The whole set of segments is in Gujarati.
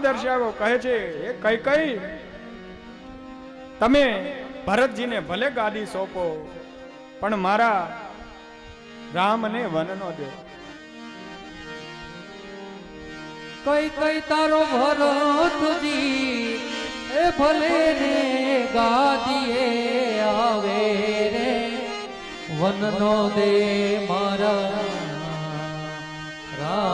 દર્શાવ્યો કહે છે, એ કઈ કઈ? તમે ભરતજીને ભલે ગાદી સોંપો, પણ મારા રામને વનનો દે. કઈ કઈ તારો ભરતજી, એ ભલે ને ગાદીએ આવે રે વનનો દે મારા રામને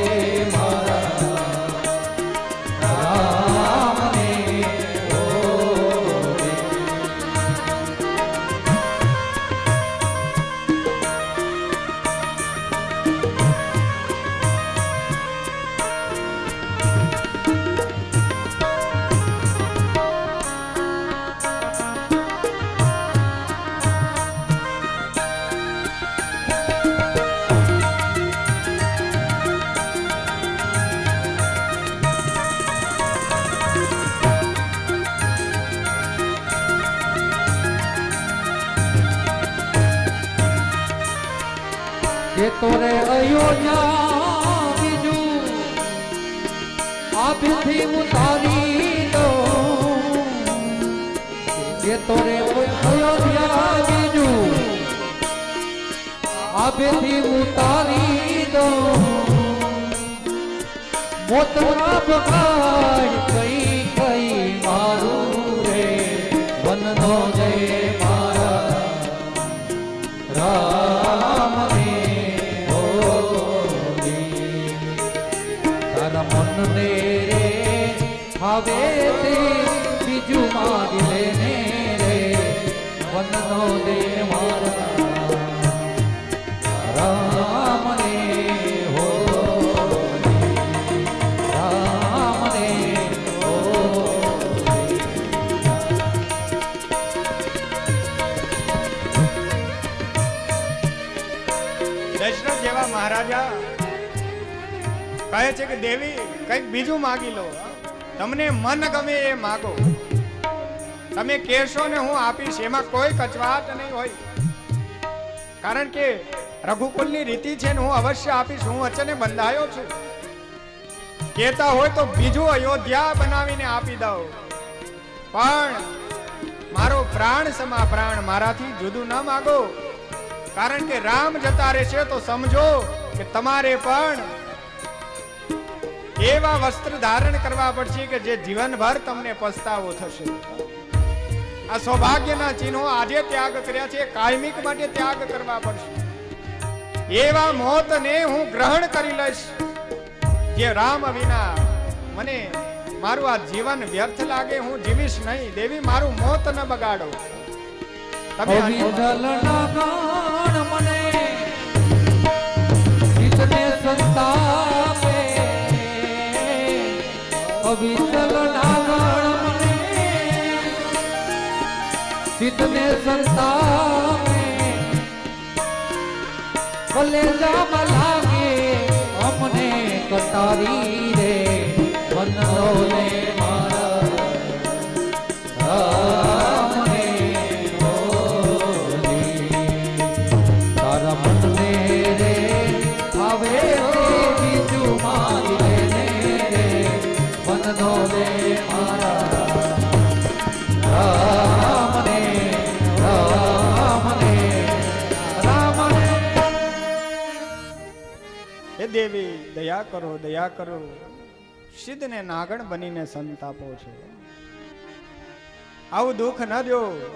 એ તોરે અયોધ્યા બીજું આપથી ઉતારી દો એ તોરે અયોધ્યા બીજું આપથી ઉતારી દો મોતના બગાડ કઈ કઈ મારું હવે તે બીજું માગી લેને રે. વંદનો દે મહારાજા કહે છે કે, દેવી, કંઈક બીજું માગી લો. તમને મન ગમે એ માગો. તમે કહેશો ને હું આપીશ, એમાં કોઈ કચવાટ નહીં હોય. કારણ કે રઘુકુલની રીતિ છે ને હું અવશ્ય આપીશ, હું વચને બંધાયો છું. કહેતા હોય તો બીજું અયોધ્યા બનાવીને આપી દઉં. પણ મારો પ્રાણ સમા પ્રાણ મારાથી જુદું ન માગો. કારણ કે રામ જતા રહેશે તો સમજો કે તમારે પણ એવા વસ્ત્ર ધારણ કરવા પડશે કે જે જીવનભર તમને પસ્તાવો થશે. આ સૌભાગ્યના ચિહ્નો આજે ત્યાગ કર્યા છે કાયમિક માટે ત્યાગ કરવા પડશે. એવા મોતને હું ગ્રહણ કરી લઈશ જે રામ વિના મને મારું આ જીવન વ્યર્થ લાગે હું જીવીશ નહીં. દેવી મારું મોત ન બગાડો. તમે મને અવિચલ નાગણ મને. ચિતને સંતાપે. ભલે જામ લાગે અમને કટારી. દેવી દયા કરો દયા કરો. સિદ્ધને નાગણ બનીને સંતાપો છો. આવું દુઃખ ન દો.